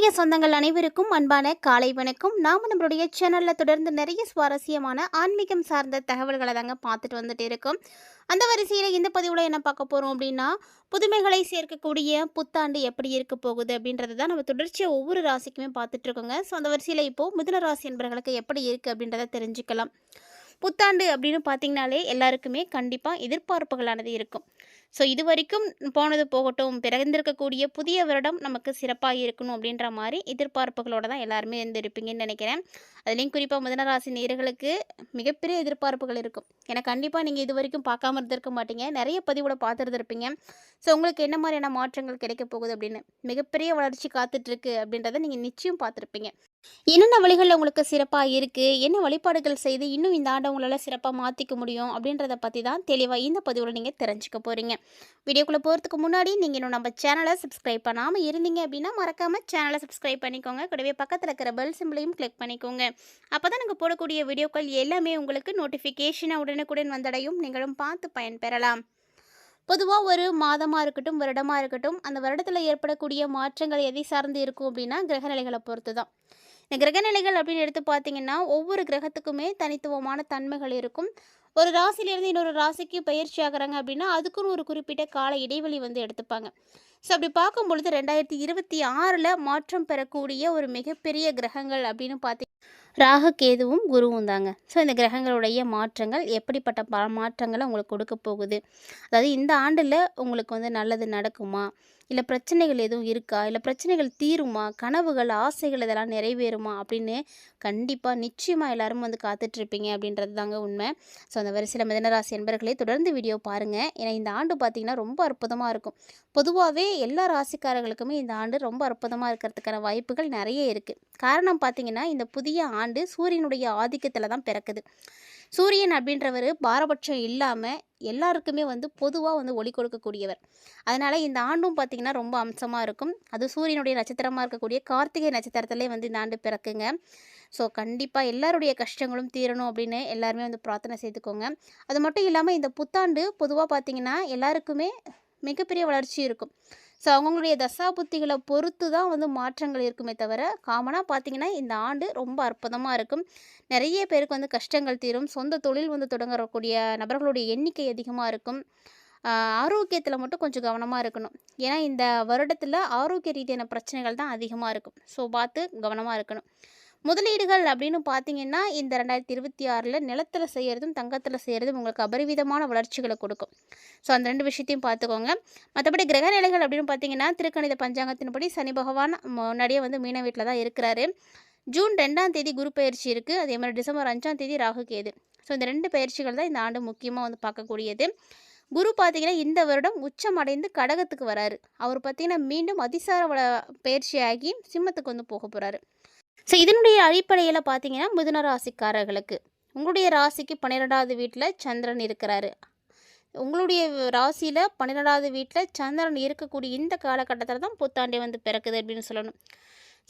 ஆன்மீக சொந்தங்கள் அனைவருக்கும் அன்பான காலை வணக்கம். நாம் நம்மளுடைய சேனலில் தொடர்ந்து நிறைய சுவாரஸ்யமான ஆன்மீகம் சார்ந்த தகவல்களை தாங்க பார்த்துட்டு வந்துட்டு இருக்கோம். அந்த வரிசையில் இந்த பதிவில் என்ன பார்க்க போகிறோம் அப்படின்னா புதுமைகளை சேர்க்கக்கூடிய புத்தாண்டு எப்படி இருக்க போகுது அப்படின்றது தான் நம்ம தொடர்ச்சியாக ஒவ்வொரு ராசிக்குமே பார்த்துட்ருக்கோங்க ஸோ அந்த வரிசையில் இப்போது மிதுன ராசி என்பவர்களுக்கு எப்படி இருக்குது அப்படின்றத தெரிஞ்சுக்கலாம். புத்தாண்டு அப்படின்னு பார்த்தீங்கனாலே எல்லாருக்குமே கண்டிப்பாக எதிர்பார்ப்புகளானது இருக்கும். ஸோ இது வரைக்கும் போனது போகட்டும் பிறந்திருக்கக்கூடிய புதிய வருடம் நமக்கு சிறப்பாக இருக்கணும் அப்படின்ற மாதிரி எதிர்பார்ப்புகளோடு தான் எல்லாருமே இருந்திருப்பீங்கன்னு நினைக்கிறேன். அதுலேயும் குறிப்பாக மிதனராசி நேர்களுக்கு மிகப்பெரிய எதிர்பார்ப்புகள் இருக்கும். ஏன்னா கண்டிப்பாக நீங்கள் இது வரைக்கும் பார்க்காம இருந்திருக்க மாட்டீங்க. நிறைய பதிவோட பார்த்துருந்துருப்பீங்க. ஸோ உங்களுக்கு என்ன மாதிரியான மாற்றங்கள் கிடைக்க போகுது அப்படின்னு? மிகப்பெரிய வளர்ச்சி காத்துட்ருக்கு அப்படின்றத நீங்கள் நிச்சயம் பார்த்துருப்பீங்க. என்னென்ன வழிகளில் உங்களுக்கு சிறப்பாக இருக்குது என்ன வழிபாடுகள் செய்து இன்னும் இந்த ஆண்டை உங்களால் சிறப்பாக மாற்றிக்க முடியும்? அப்படின்றத பற்றி தான் தெளிவாக இந்த பதிவில் நீங்கள் தெரிஞ்சுக்க போகிறீங்க வீடியோக்குள்ளே போகிறதுக்கு முன்னாடி நீங்கள் இன்னும் நம்ம சேனலை சப்ஸ்கிரைப் பண்ணாமல் இருந்தீங்க அப்படின்னா மறக்காமல் சேனலை சப்ஸ்கிரைப் பண்ணிக்கோங்க. கூடவே பக்கத்தில் இருக்கிற பெல் சிம்பிளையும் கிளிக் பண்ணிக்கோங்க. அப்போ தான் நாங்கள் போடக்கூடிய வீடியோக்கள் எல்லாமே உங்களுக்கு நோட்டிஃபிகேஷனாக உடனுக்குடன் வந்தடையும். நீங்களும் பார்த்து பயன்பெறலாம். பொதுவாக ஒரு மாதமாக இருக்கட்டும் வருடமாக இருக்கட்டும் அந்த வருடத்தில் ஏற்படக்கூடிய மாற்றங்கள் எதை சார்ந்து இருக்கும் அப்படின்னா கிரகநிலைகளை பொறுத்து தான் இந்த கிரகநிலைகள் அப்படின்னு எடுத்து பார்த்தீங்கன்னா ஒவ்வொரு கிரகத்துக்குமே தனித்துவமான தன்மைகள் இருக்கும். ஒரு ராசியிலேருந்து இன்னொரு ராசிக்கு பயிற்சி ஆகிறாங்க அப்படின்னா அதுக்குன்னு ஒரு குறிப்பிட்ட கால இடைவெளி வந்து எடுத்துப்பாங்க. ஸோ அப்படி பார்க்கும் பொழுது ரெண்டாயிரத்தி இருபத்தி ஆறில் மாற்றம் பெறக்கூடிய ஒரு மிகப்பெரிய கிரகங்கள் அப்படின்னு பார்த்தி ராகு கேதுவும் குருவும் தாங்க. ஸோ இந்த கிரகங்களுடைய மாற்றங்கள் எப்படிப்பட்ட பல மாற்றங்களை உங்களுக்கு கொடுக்க போகுது? அதாவது இந்த ஆண்டில் உங்களுக்கு வந்து நல்லது நடக்குமா? இல்லை பிரச்சனைகள் எதுவும் இருக்கா? இல்லை பிரச்சனைகள் தீருமா? கனவுகள் ஆசைகள் இதெல்லாம் நிறைவேறுமா? அப்படின்னு கண்டிப்பாக நிச்சயமாக எல்லாரும் வந்து காத்துட்ருப்பீங்க அப்படின்றது தாங்க உண்மை. ஸோ அந்த வரிசையில் மிதனராசி என்பர்களே தொடர்ந்து வீடியோ பாருங்கள் ஏன்னா இந்த ஆண்டு பார்த்திங்கன்னா ரொம்ப அற்புதமாக இருக்கும். பொதுவாகவே எல்லா ராசிக்காரர்களுக்குமே இந்த ஆண்டு ரொம்ப அற்புதமாக இருக்கிறதுக்கான வாய்ப்புகள் நிறைய இருக்குது காரணம் பார்த்திங்கன்னா இந்த புதிய ஆண்டு சூரியனுடைய ஆதிக்கத்தில் தான் பிறக்குது. சூரியன் அப்படின்றவர் பாரபட்சம் இல்லாமல் எல்லாருக்குமே வந்து பொதுவாக வந்து ஒளி கொடுக்கக்கூடியவர். அதனால் இந்த ஆண்டும் பார்த்திங்கன்னா ரொம்ப அம்சமாக இருக்கும். அது சூரியனுடைய நட்சத்திரமாக இருக்கக்கூடிய கார்த்திகை நட்சத்திரத்திலே வந்து இந்த ஆண்டு பிறக்குங்க. ஸோ கண்டிப்பாக எல்லாருடைய கஷ்டங்களும் தீரணும் அப்படின்னு எல்லாருமே வந்து பிரார்த்தனை செய்துக்கோங்க. அது மட்டும் இல்லாமல் இந்த புத்தாண்டு பொதுவாக பார்த்திங்கன்னா எல்லாருக்குமே மிகப்பெரிய வளர்ச்சி இருக்கும். ஸோ அவங்களுடைய தசா புத்திகளை பொறுத்து தான் வந்து மாற்றங்கள் இருக்குமே தவிர காமனாக பார்த்தீங்கன்னா இந்த ஆண்டு ரொம்ப அற்புதமாக இருக்கும். நிறைய பேருக்கு வந்து கஷ்டங்கள் தீரும். சொந்த தொழில் வந்து தொடங்கக்கூடிய நபர்களுடைய எண்ணிக்கை அதிகமாக இருக்கும். ஆரோக்கியத்தில் மட்டும் கொஞ்சம் கவனமாக இருக்கணும். ஏன்னா இந்த வருடத்தில் ஆரோக்கிய ரீதியான பிரச்சனைகள் தான் அதிகமாக இருக்கும். ஸோ பார்த்து கவனமாக இருக்கணும். முதலீடுகள் அப்படின்னு பார்த்தீங்கன்னா இந்த ரெண்டாயிரத்தி இருபத்தி ஆறில் நிலத்தில் செய்கிறதும் தங்கத்தில் செய்கிறதும் உங்களுக்கு அபரிவிதமான வளர்ச்சிகளை கொடுக்கும். ஸோ அந்த ரெண்டு விஷயத்தையும் பார்த்துக்கோங்க மற்றபடி கிரக நிலைகள் அப்படின்னு பார்த்தீங்கன்னா திருக்கணித பஞ்சாங்கத்தின்படி சனி பகவான் முன்னாடியே வந்து மீன வீட்டில் தான் இருக்கிறாரு. ஜூன் ரெண்டாம் தேதி குரு பயிற்சி இருக்குது அதே மாதிரி டிசம்பர் அஞ்சாம் தேதி ராகு கேது. ஸோ இந்த ரெண்டு பயிற்சிகள் தான் இந்த ஆண்டு முக்கியமாக வந்து பார்க்கக்கூடியது குரு பார்த்தீங்கன்னா இந்த வருடம் உச்சம் அடைந்து கடகத்துக்கு வராரு. அவர் பார்த்தீங்கன்னா மீண்டும் அதிசார வள பயிற்சியாகி சிம்மத்துக்கு வந்து போக போகிறாரு ஸோ இதனுடைய அடிப்படையில் பார்த்தீங்கன்னா மிதுன ராசிக்காரர்களுக்கு. உங்களுடைய ராசிக்கு பன்னிரெண்டாவது வீட்டில் சந்திரன் இருக்கிறாரு. உங்களுடைய ராசியில் பன்னிரெண்டாவது வீட்டில் சந்திரன் இருக்கக்கூடிய இந்த காலகட்டத்தில் தான் புத்தாண்டே வந்து பிறக்குது அப்படின்னு சொல்லணும்.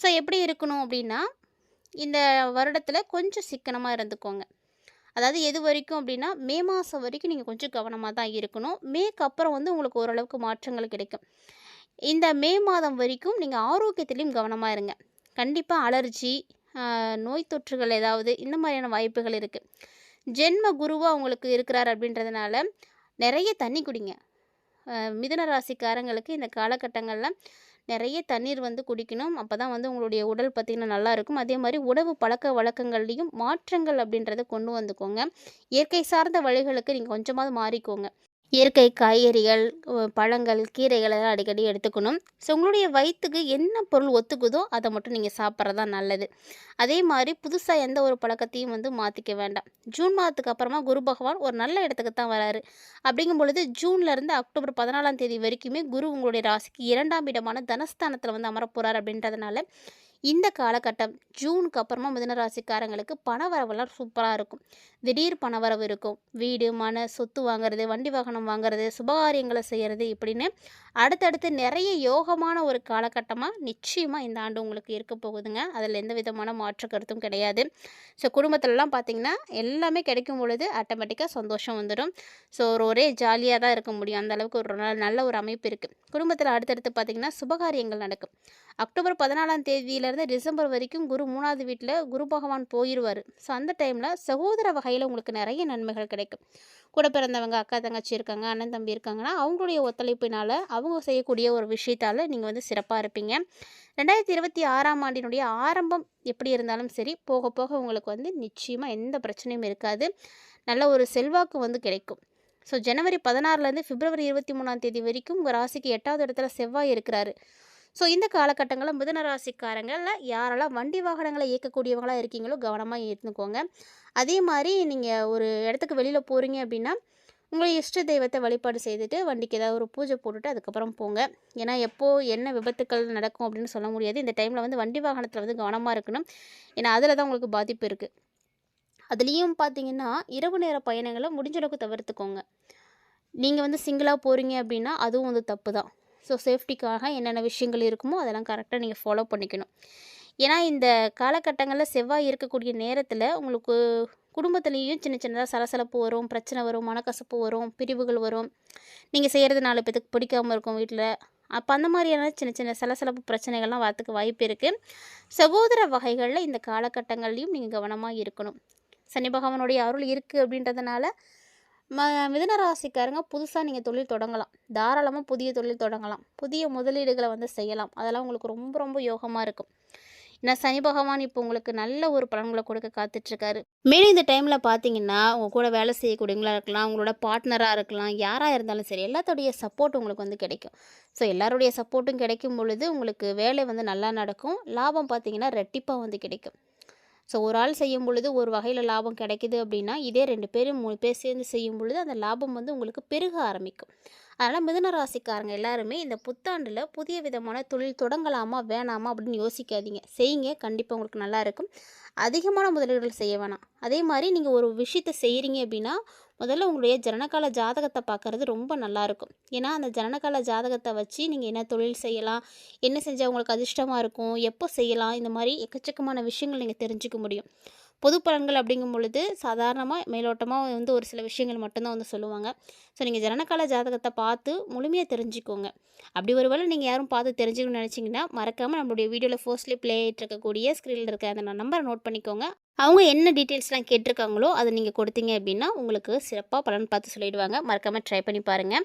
ஸோ எப்படி இருக்கணும் அப்படின்னா இந்த வருடத்தில் கொஞ்சம் சிக்கனமாக இருந்துக்கோங்க. அதாவது எது வரைக்கும் அப்படின்னா மே மாதம் வரைக்கும் நீங்கள் கொஞ்சம் கவனமாக தான் இருக்கணும். மேக்கு அப்புறம் வந்து உங்களுக்கு ஓரளவுக்கு மாற்றங்கள் கிடைக்கும். இந்த மே மாதம் வரைக்கும் நீங்கள் ஆரோக்கியத்திலையும் கவனமாக இருங்க. கண்டிப்பாக அலர்ஜி நோய் தொற்றுகள் ஏதாவது இந்த மாதிரியான வாய்ப்புகள் இருக்குது ஜென்ம குருவாக உங்களுக்கு இருக்கிறார் அப்படின்றதுனால நிறைய தண்ணி குடிங்க. மிதுன ராசிக்காரங்களுக்கு இந்த காலகட்டங்களில் நிறைய தண்ணீர் வந்து குடிக்கணும். அப்போ தான் வந்து உங்களுடைய உடல் பார்த்திங்கன்னா நல்லா இருக்கும். அதே மாதிரி உணவு பழக்க வழக்கங்கள்லேயும் மாற்றங்கள் அப்படின்றத கொண்டு வந்துக்கோங்க. இயற்கை சார்ந்த வழிகளுக்கு நீங்கள் கொஞ்சமாவது மாறிக்கோங்க. இயற்கை காய்கறிகள் பழங்கள் கீரைகள் எல்லாம் அடிக்கடி எடுத்துக்கணும். ஸோ உங்களுடைய வயிற்றுக்கு என்ன பொருள் ஒத்துக்குதோ அதை மட்டும் நீங்கள் சாப்பிட்றது தான் நல்லது. அதே மாதிரி புதுசாக எந்த ஒரு பழக்கத்தையும் வந்து மாற்றிக்க வேண்டாம். ஜூன் மாதத்துக்கு அப்புறமா குரு பகவான் ஒரு நல்ல இடத்துக்கு தான் வராரு. அப்படிங்கும் பொழுது ஜூன்லேருந்து அக்டோபர் பதினாலாம் தேதி வரைக்குமே குரு உங்களுடைய ராசிக்கு இரண்டாம் இடமான தனஸ்தானத்தில் வந்து அமரப்போகிறார் அப்படின்றதுனால இந்த காலகட்டம் ஜூனுக்கு அப்புறமா மிதனராசிக்காரங்களுக்கு பணவரவெல்லாம் சூப்பராக இருக்கும். திடீர் பணவரவு இருக்கும். வீடு மன சொத்து வாங்குறது வண்டி வாகனம் வாங்குறது சுபகாரியங்களை செய்கிறது இப்படின்னு அடுத்தடுத்து நிறைய யோகமான ஒரு காலகட்டமாக நிச்சயமாக இந்த ஆண்டு உங்களுக்கு இருக்க போகுதுங்க. அதில் எந்த விதமான மாற்று கருத்தும் கிடையாது. ஸோ குடும்பத்துலலாம் பார்த்திங்கன்னா எல்லாமே கிடைக்கும் பொழுது ஆட்டோமேட்டிக்காக சந்தோஷம் வந்துடும் ஸோ ஒரு ஒரே ஜாலியாக தான் இருக்க முடியும். அந்த அளவுக்கு ஒரு நல்ல- ஒரு அமைப்பு இருக்குது குடும்பத்தில் அடுத்தடுத்து பார்த்திங்கன்னா சுபகாரியங்கள் நடக்கும். அக்டோபர் பதினாலாம் தேதியில் இருந்து டிசம்பர் வரைக்கும் குரு மூணாவது வீட்டில் குரு பகவான் போயிடுவார் ஸோ அந்த டைமில் சகோதர வகையில் உங்களுக்கு நிறைய நன்மைகள் கிடைக்கும். கூட பிறந்தவங்க அக்கா தங்கச்சி இருக்காங்க அண்ணன் தம்பி இருக்காங்கன்னா அவங்களுடைய ஒத்துழைப்பினால் அவங்க செய்யக்கூடிய ஒரு விஷயத்தால் நீங்கள் வந்து சிறப்பாக இருப்பீங்க. ரெண்டாயிரத்தி இருபத்தி ஆறாம் ஆண்டினுடைய ஆரம்பம் எப்படி இருந்தாலும் சரி போக போக உங்களுக்கு வந்து நிச்சயமாக எந்த பிரச்சனையும் இருக்காது. நல்ல ஒரு செல்வாக்கு வந்து கிடைக்கும். ஸோ ஜனவரி பதினாறுலேருந்து பிப்ரவரி இருபத்தி மூணாம் தேதி வரைக்கும் உங்கள் ராசிக்கு எட்டாவது இடத்துல செவ்வாய் இருக்கிறாரு. ஸோ இந்த காலகட்டங்களில் மிதுன ராசிக்காரங்களில் யாரெல்லாம் வண்டி வாகனங்களை இயக்கக்கூடியவங்களாக இருக்கீங்களோ கவனமாக ஏற்றுக்கோங்க அதே மாதிரி நீங்கள் ஒரு இடத்துக்கு வெளியில் போகிறீங்க அப்படின்னா உங்களை இஷ்ட தெய்வத்தை வழிபாடு செய்துட்டு வண்டிக்கு ஏதாவது ஒரு பூஜை போட்டுட்டு அதுக்கப்புறம் போங்க. ஏன்னா எப்போது என்ன விபத்துக்கள் நடக்கும் அப்படின்னு சொல்ல முடியாது. இந்த டைமில் வந்து வண்டி வாகனத்தில் வந்து கவனமாக இருக்கணும். ஏன்னா அதில் தான் உங்களுக்கு பாதிப்பு இருக்குது அதுலேயும் பார்த்தீங்கன்னா இரவு நேர பயணங்களை முடிஞ்ச அளவுக்கு தவிர்த்துக்கோங்க. நீங்கள் வந்து சிங்கிளாக போகிறீங்க அப்படின்னா அதுவும் வந்து தப்பு தான். ஸோ சேஃப்டிக்காக என்னென்ன விஷயங்கள் இருக்குமோ அதெல்லாம் கரெக்டாக நீங்கள் ஃபாலோ பண்ணிக்கணும். ஏன்னா இந்த காலகட்டங்களில் செவ்வாய் இருக்கக்கூடிய நேரத்தில் உங்களுக்கு குடும்பத்துலேயும் சின்ன சின்னதாக சலசலப்பு வரும் பிரச்சனை வரும் மனக்கசப்பு வரும் பிரிவுகள் வரும். நீங்கள் செய்கிறது நாலு பேத்துக்கு பிடிக்காம இருக்கும் வீட்டில் அப்போ அந்த மாதிரியான சின்ன சின்ன சலசலப்பு பிரச்சனைகள்லாம் வரத்துக்கு வாய்ப்பு இருக்குது சகோதர வகைகளில் இந்த காலகட்டங்கள்லையும் நீங்கள் கவனமாக இருக்கணும். சனி பகவானுடைய அருள் இருக்குது அப்படின்றதுனால ம மிதனராசிக்காரங்க புதுசாக நீங்கள் தொழில் தொடங்கலாம். தாராளமாக புதிய தொழில் தொடங்கலாம். புதிய முதலீடுகளை வந்து செய்யலாம். அதெல்லாம் உங்களுக்கு ரொம்ப ரொம்ப யோகமாக இருக்கும். ஏன்னா சனி பகவான் இப்போ உங்களுக்கு நல்ல ஒரு பலன்களை கொடுக்க காத்துட்ருக்காரு. மேலும் இந்த டைமில் பார்த்தீங்கன்னா உங்கள் கூட வேலை செய்யக்கூடியவங்களா இருக்கலாம் உங்களோட பார்ட்னராக இருக்கலாம் யாராக இருந்தாலும் சரி எல்லாத்தோடைய சப்போர்ட் உங்களுக்கு வந்து கிடைக்கும். ஸோ எல்லாருடைய சப்போர்ட்டும் கிடைக்கும் பொழுது உங்களுக்கு வேலை வந்து நல்லா நடக்கும். லாபம் பார்த்தீங்கன்னா ரெட்டிப்பாக வந்து கிடைக்கும். ஸோ ஒரு ஆள் செய்யும் பொழுது ஒரு வகையில் லாபம் கிடைக்குது அப்படின்னா இதே ரெண்டு பேரும் மூணு பேர் சேர்ந்து செய்யும் பொழுது அந்த லாபம் வந்து உங்களுக்கு பெருக ஆரம்பிக்கும். அதனால் மிதுன ராசிக்காரங்க எல்லாருமே இந்த புத்தாண்டில் புதிய விதமான தொழில் தொடங்கலாமா வேணாமா அப்படின்னு யோசிக்காதீங்க. செய்யுங்க கண்டிப்பாக உங்களுக்கு நல்லாயிருக்கும் அதிகமான முதலீடுகள் செய்ய வேணாம். அதே மாதிரி நீங்கள் ஒரு விஷயத்தை செய்கிறீங்க அப்படின்னா முதல்ல உங்களுடைய ஜனனகால ஜாதகத்தை பார்க்குறது ரொம்ப நல்லாயிருக்கும். ஏன்னா அந்த ஜனனகால ஜாதகத்தை வச்சு நீங்கள் என்ன தொழில் செய்யலாம் என்ன செஞ்சால் உங்களுக்கு அதிர்ஷ்டமாக இருக்கும் எப்போ செய்யலாம் இந்த மாதிரி எக்கச்சக்கமான விஷயங்கள் நீங்கள் தெரிஞ்சுக்க முடியும். பொது பலன்கள் அப்படிங்கும் பொழுது சாதாரணமாக மேலோட்டமாக வந்து ஒரு சில விஷயங்கள் மட்டும்தான் வந்து சொல்லுவாங்க. ஸோ நீங்கள் ஜனனகால ஜாதகத்தை பார்த்து முழுமையாக தெரிஞ்சுக்கோங்க. அப்படி ஒருவேளை நீங்கள் யாரும் பார்த்து தெரிஞ்சுக்கணும்னு நினச்சிங்கன்னா மறக்காமல் நம்மளுடைய வீடியோவில் ஃபோர்ஸ்ட்லி ப்ளே இருக்கக்கூடிய ஸ்க்ரீனில் இருக்க அந்த நம்பரை நோட் பண்ணிக்கோங்க. அவங்க என்ன டீட்டெயில்ஸ்லாம் கேட்டிருக்காங்களோ அதை நீங்கள் கொடுத்தீங்க அப்படின்னா உங்களுக்கு சிறப்பாக பலன் பார்த்து சொல்லிடுவாங்க. மறக்காமல் ட்ரை பண்ணி பாருங்கள்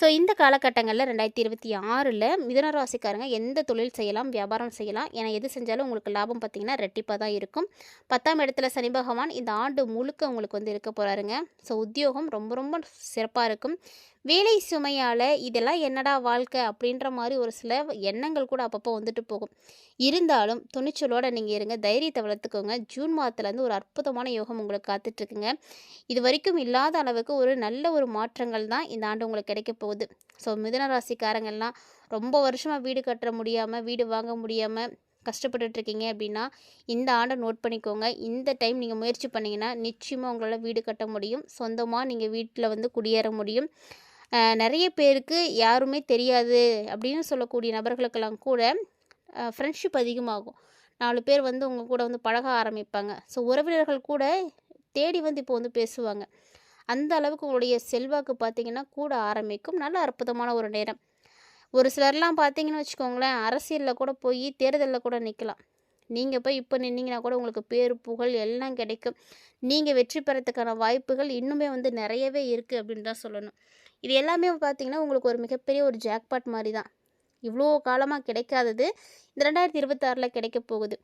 ஸோ இந்த காலகட்டங்களில் ரெண்டாயிரத்தி இருபத்தி ஆறில் மிதன ராசிக்காரங்க எந்த தொழில் செய்யலாம் வியாபாரம் செய்யலாம் ஏன்னா எது செஞ்சாலும் உங்களுக்கு லாபம் பார்த்தீங்கன்னா ரெட்டிப்பாக தான் இருக்கும். பத்தாம் இடத்துல சனி பகவான் இந்த ஆண்டு முழுக்க உங்களுக்கு வந்து இருக்க போகிறாருங்க ஸோ உத்தியோகம் ரொம்ப ரொம்ப சிறப்பாக இருக்கும். வேலை சுமையால் இதெல்லாம் என்னடா வாழ்க்கை அப்படின்ற மாதிரி ஒரு சில எண்ணங்கள் கூட அப்பப்போ வந்துட்டு போகும். இருந்தாலும் துணிச்சலோடு நீங்கள் இருங்க தைரியத்தை வளர்த்துக்கோங்க. ஜூன் மாதத்துலேருந்து ஒரு அற்புதமான யோகம் உங்களுக்கு காத்துட்ருக்குங்க. இது வரைக்கும் இல்லாத அளவுக்கு ஒரு நல்ல ஒரு மாற்றங்கள் தான் இந்த ஆண்டு உங்களுக்கு கிடைக்க போகுது. ஸோ மிதுன ராசிக்காரங்கள்லாம் ரொம்ப வருஷமாக வீடு கட்ட முடியாமல் வீடு வாங்க முடியாமல் கஷ்டப்பட்டுட்ருக்கீங்க அப்படின்னா இந்த ஆண்டை நோட் பண்ணிக்கோங்க. இந்த டைம் நீங்கள் முயற்சி பண்ணிங்கன்னா நிச்சயமாக உங்களால் வீடு கட்ட முடியும். சொந்தமாக நீங்கள் வீட்டில் வந்து குடியேற முடியும். நிறைய பேருக்கு யாருமே தெரியாது அப்படின்னு சொல்லக்கூடிய நபர்களுக்கெல்லாம் கூட ஃப்ரெண்ட்ஷிப் அதிகமாகும். நாலு பேர் வந்து உங்கள் கூட வந்து பழக ஆரம்பிப்பாங்க. ஸோ உறவினர்கள் கூட தேடி வந்து இப்போ வந்து பேசுவாங்க. அந்த அளவுக்கு உங்களுடைய செல்வாக்கு பார்த்தீங்கன்னா கூட ஆரம்பிக்கும். நல்ல அற்புதமான ஒரு நேரம். ஒரு சிலர்லாம் பார்த்தீங்கன்னு வச்சுக்கோங்களேன் அரசியலில் கூட போய் தேர்தலில் கூட நிற்கலாம் நீங்கள் போய் இப்போ நின்னீங்கன்னா கூட உங்களுக்கு பேர் புகழ் எல்லாம் கிடைக்கும். நீங்கள் வெற்றி பெறத்துக்கான வாய்ப்புகள் இன்னுமே வந்து நிறையவே இருக்குது அப்படின்னு தான் சொல்லணும். இது எல்லாமே பார்த்தீங்கன்னா உங்களுக்கு ஒரு மிகப்பெரிய ஒரு ஜாக்பாட் மாதிரி தான் இவ்வளோ காலமாக கிடைக்காதது. இந்த ரெண்டாயிரத்தி இருபத்தாறில் கிடைக்க போகுது.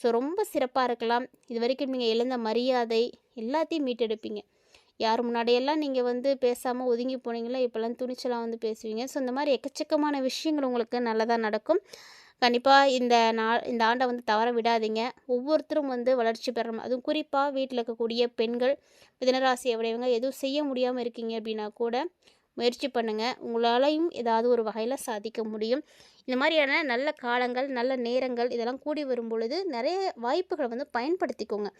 ஸோ ரொம்ப சிறப்பாக இருக்கலாம். இது வரைக்கும் நீங்கள் எழுந்த மரியாதை எல்லாத்தையும் மீட்டெடுப்பீங்க. யார் முன்னாடியெல்லாம் நீங்கள் வந்து பேசாமல் ஒதுங்கி போனீங்களோ இப்போல்லாம் துணிச்சலாக வந்து பேசுவீங்க. ஸோ இந்த மாதிரி எக்கச்சக்கமான விஷயங்கள் உங்களுக்கு நல்லதாக நடக்கும். கண்டிப்பாக இந்த நா இந்த ஆண்டை வந்து தவற விடாதீங்க. ஒவ்வொருத்தரும் வந்து வளர்ச்சி பெறணும். அதுவும் குறிப்பாக வீட்டில் இருக்கக்கூடிய பெண்கள் மிதனராசி உடையவங்க எதுவும் செய்ய முடியாமல் இருக்கீங்க அப்படின்னா கூட முயற்சி பண்ணுங்கள் உங்களாலையும் ஏதாவது ஒரு வகையில் சாதிக்க முடியும். இந்த மாதிரியான நல்ல காலங்கள் நல்ல நேரங்கள் இதெல்லாம் கூடி வரும் பொழுது நிறைய வாய்ப்புகளை வந்து பயன்படுத்திக்கோங்க.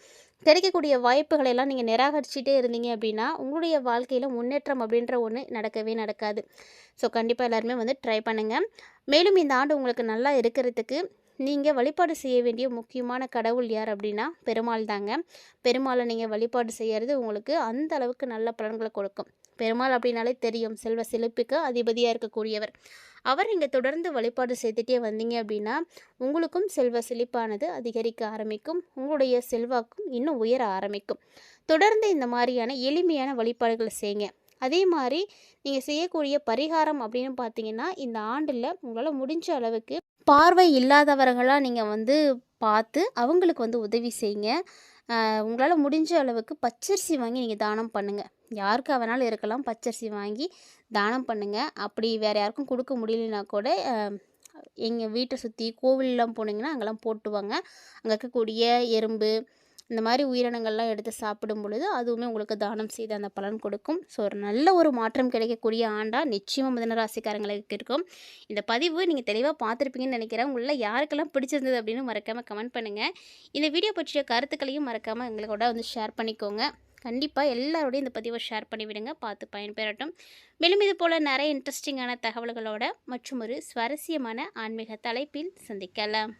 கிடைக்கக்கூடிய வாய்ப்புகளை எல்லாம் நீங்கள் நிராகரிச்சுட்டே இருந்தீங்க அப்படின்னா உங்களுடைய வாழ்க்கையில் முன்னேற்றம் அப்படின்ற ஒன்று நடக்கவே நடக்காது. ஸோ கண்டிப்பாக எல்லாருமே வந்து ட்ரை பண்ணுங்கள் மேலும் இந்த ஆண்டு உங்களுக்கு நல்லா இருக்கிறதுக்கு நீங்கள் வழிபாடு செய்ய வேண்டிய முக்கியமான கடவுள் யார் அப்படின்னா பெருமாள் தாங்க. பெருமாளை நீங்கள் வழிபாடு செய்கிறது உங்களுக்கு அந்த அளவுக்கு நல்ல பலன்களை கொடுக்கும். பெருமாள் அப்படின்னாலே தெரியும். செல்வ செழிப்புக்கு அதிபதியாக இருக்கக்கூடியவர். அவர் நீங்கள் தொடர்ந்து வழிபாடு செய்துட்டே வந்தீங்க அப்படின்னா உங்களுக்கும் செல்வ செழிப்பானது அதிகரிக்க ஆரம்பிக்கும். உங்களுடைய செல்வாக்கும் இன்னும் உயர ஆரம்பிக்கும். தொடர்ந்து இந்த மாதிரியான எளிமையான வழிபாடுகளை செய்யுங்க. அதே மாதிரி நீங்கள் செய்யக்கூடிய பரிகாரம் அப்படின்னு பார்த்தீங்கன்னா இந்த ஆண்டில் உங்களால் முடிஞ்ச அளவுக்கு பார்வை இல்லாதவர்களாக நீங்கள் வந்து பார்த்து அவங்களுக்கு வந்து உதவி செய்யுங்க. உங்களால் முடிஞ்ச அளவுக்கு பச்சரிசி வாங்கி நீங்கள் தானம் பண்ணுங்கள் யாருக்கு வேணாலும் இருக்கலாம் பச்சரிசி வாங்கி தானம் பண்ணுங்கள் அப்படி வேறு யாருக்கும் கொடுக்க முடியலனா கூட எங்கள் வீட்டை சுற்றி கோவிலெலாம் போனீங்கன்னா அங்கெல்லாம் போட்டுவாங்க. அங்கே இருக்கக்கூடிய எறும்பு இந்த மாதிரி உயிரினங்கள்லாம் எடுத்து சாப்பிடும் பொழுது அதுவுமே உங்களுக்கு தானம் செய்து அந்த பலன் கொடுக்கும். ஸோ ஒரு நல்ல ஒரு மாற்றம் கிடைக்கக்கூடிய ஆண்டாக நிச்சயமாக மிதனராசிக்காரங்களுக்கு இருக்கும். இந்த பதிவு நீங்கள் தெளிவாக பார்த்துருப்பீங்கன்னு நினைக்கிறேன். உங்களில் யாருக்கெல்லாம் பிடிச்சிருந்தது அப்படின்னு மறக்காமல் கமெண்ட் பண்ணுங்கள் இந்த வீடியோ பற்றிய கருத்துக்களையும் மறக்காமல் எங்களோட வந்து ஷேர் பண்ணிக்கோங்க. கண்டிப்பாக எல்லாரோடையும் இந்த பதிவை ஷேர் பண்ணிவிடுங்க பார்த்து பயன்பெறட்டும். மேலும் இது போல் நிறைய இன்ட்ரெஸ்டிங்கான தகவல்களோட மற்றும் ஒரு சுவாரஸ்யமான ஆன்மீக தலைப்பில் சந்திக்கலாம்.